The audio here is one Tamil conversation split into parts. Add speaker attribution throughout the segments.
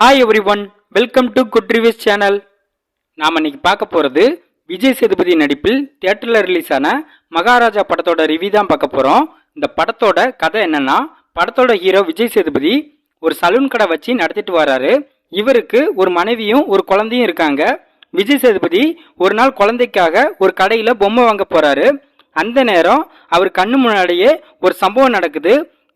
Speaker 1: Hi everyone welcome to good reviews channel நாம் இன்னைக்கு பார்க்க போகிறது விஜய் சேதுபதி நடிப்பில் தியேட்டரில் ரிலீஸ் ஆன மகாராஜா படத்தோட ரிவ்யூ தான் பார்க்க போகிறோம் இந்த படத்தோட கதை என்னன்னா படத்தோட ஹீரோ விஜய் சேதுபதி ஒரு சலூன் கடை வச்சு நடத்திட்டு வராரு. இவருக்கு ஒரு மனைவியும் ஒரு குழந்தையும் இருக்காங்க. விஜய் சேதுபதி ஒரு நாள் குழந்தைக்காக ஒரு கடையில் பொம்மை வாங்க போகிறாரு அந்த நேரம் அவர் கண்ணு முன்னாடியே ஒரு சம்பவம் நடக்குது.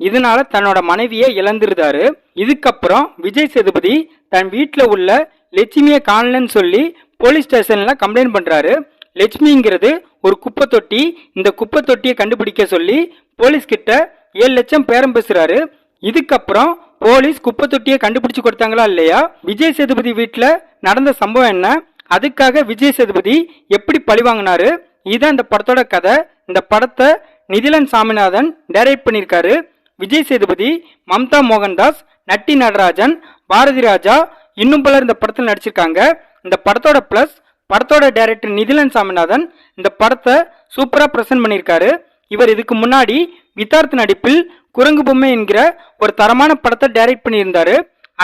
Speaker 1: இதனால தன்னோட மனைவியை இழந்துருதாரு. இதுக்கப்புறம் விஜய் சேதுபதி தன் வீட்டில் உள்ள லட்சுமியை காணலன்னு சொல்லி போலீஸ் ஸ்டேஷன்ல கம்ப்ளைண்ட் பண்றாரு. லட்சுமிங்கிறது ஒரு குப்பை தொட்டி இந்த குப்பை தொட்டியை கண்டுபிடிக்க சொல்லி போலீஸ் கிட்ட ஏழு லட்சம் பேரம் பேசுறாரு. இதுக்கப்புறம் போலீஸ் குப்பை தொட்டியை கண்டுபிடிச்சு கொடுத்தாங்களா இல்லையா? விஜய் சேதுபதி வீட்டில் நடந்த சம்பவம் என்ன? அதுக்காக விஜய் சேதுபதி எப்படி பழி வாங்கினாரு? இதுதான் இந்த படத்தோட கதை. இந்த படத்தை நிதிலன் சாமிநாதன் டைரக்ட் பண்ணியிருக்காரு. விஜய் சேதுபதி மம்தா மோகன்தாஸ் நட்டி நடராஜன் பாரதி ராஜா இன்னும் பலர் இந்த படத்தில் நடிச்சிருக்காங்க. இந்த படத்தோட ப்ளஸ் படத்தோட டைரக்டர் நிதிலன் சாமிநாதன் இந்த படத்தை சூப்பராக ப்ரெசென்ட் பண்ணியிருக்காரு. இவர் இதுக்கு முன்னாடி வித்தார்த் நடிப்பில் குரங்கு பொம்மை என்கிற ஒரு தரமான படத்தை டைரக்ட் பண்ணியிருந்தாரு.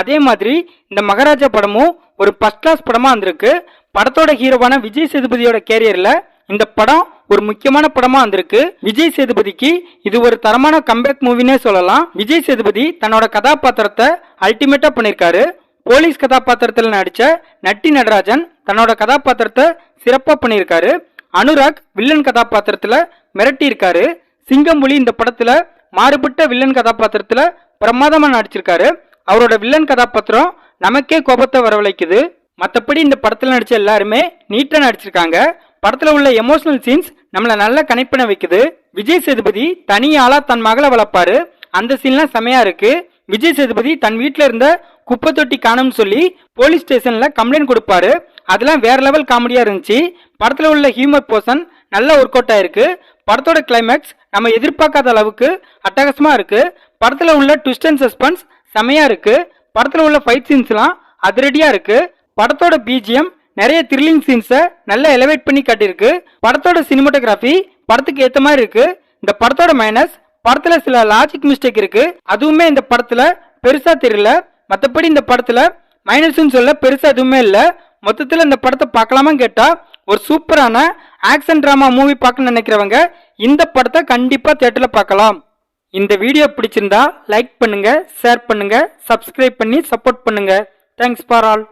Speaker 1: அதே மாதிரி இந்த மகாராஜா படமும் ஒரு ஃபஸ்ட் கிளாஸ் படமாக வந்திருக்கு. படத்தோட ஹீரோவான விஜய் சேதுபதியோட கேரியரில் இந்த படம் ஒரு முக்கியமான படமா வந்திருக்கு. விஜய் சேதுபதிக்கு இது ஒரு தரமான கம்பேக் மூவினே சொல்லலாம். விஜய் சேதுபதி தன்னோட கதாபாத்திரத்தை அல்டிமேட்டா பண்ணியிருக்காரு. போலீஸ் கதாபாத்திரத்தில் நடிச்ச நட்டி நடராஜன் தன்னோட கதாபாத்திரத்தை சிறப்பா பண்ணியிருக்காரு. அனுராக் வில்லன் கதாபாத்திரத்துல மிரட்டி இருக்காரு சிங்கம்புலி இந்த படத்துல மாறுபட்ட வில்லன் கதாபாத்திரத்துல பிரமாதமா நடிச்சிருக்காரு. அவரோட வில்லன் கதாபாத்திரம் நமக்கே கோபத்தை வரவழைக்குது. மற்றபடி இந்த படத்தில் நடிச்ச எல்லாருமே நீட்டாக நடிச்சிருக்காங்க. படத்தில் உள்ள எமோஷனல் சீன்ஸ் நம்மளை நல்லா கனெக்ட் பண்ண வைக்குது. விஜய் சேதுபதி தனியாளா தன் மகளை வளர்ப்பாரு. அந்த சீன்லாம் செமையா இருக்கு. விஜய் சேதுபதி தன் வீட்டில் இருந்த குப்பை தொட்டி காணும்னு சொல்லி போலீஸ் ஸ்டேஷன்ல கம்ப்ளைண்ட் கொடுப்பாரு. அதெல்லாம் வேற லெவல் காமெடியா இருந்துச்சு. படத்துல உள்ள ஹியூமர் போர்ஷன் நல்லா ஒர்க் அவுட் ஆயிருக்கு. படத்தோட கிளைமேக்ஸ் நம்ம எதிர்பார்க்காத அளவுக்கு அட்டகாசமா இருக்கு. படத்துல உள்ள ட்விஸ்ட் அண்ட் சஸ்பென்ஸ் செமையா இருக்கு. படத்துல உள்ள ஃபைட் சீன்ஸ்லாம் அதிரடியா இருக்கு. படத்தோட பிஜிஎம் நிறைய த்ரில்லிங் சீன்ஸை நல்லா எலவேட் பண்ணி காட்டியிருக்கு. படத்தோட சினிமோட்டோகிராஃபி படத்துக்கு ஏற்ற மாதிரி இருக்கு. இந்த படத்தோட மைனஸ் படத்துல சில லாஜிக் மிஸ்டேக் இருக்கு. அதுவுமே இந்த படத்துல பெருசா தெரியல. மற்றபடி இந்த படத்துல மைனஸ்ன்னு சொல்ல பெருசா எதுவுமே இல்லை. மொத்தத்தில் இந்த படத்தை பார்க்கலாமான்னு கேட்டால் ஒரு சூப்பரான ஆக்ஷன் ட்ராமா மூவி பார்க்கணும்னு நினைக்கிறவங்க இந்த படத்தை கண்டிப்பாக தேட்டரில் பார்க்கலாம். இந்த வீடியோ பிடிச்சிருந்தா லைக் பண்ணுங்க ஷேர் பண்ணுங்க சப்ஸ்கிரைப் பண்ணி சப்போர்ட் பண்ணுங்க. Thanks for all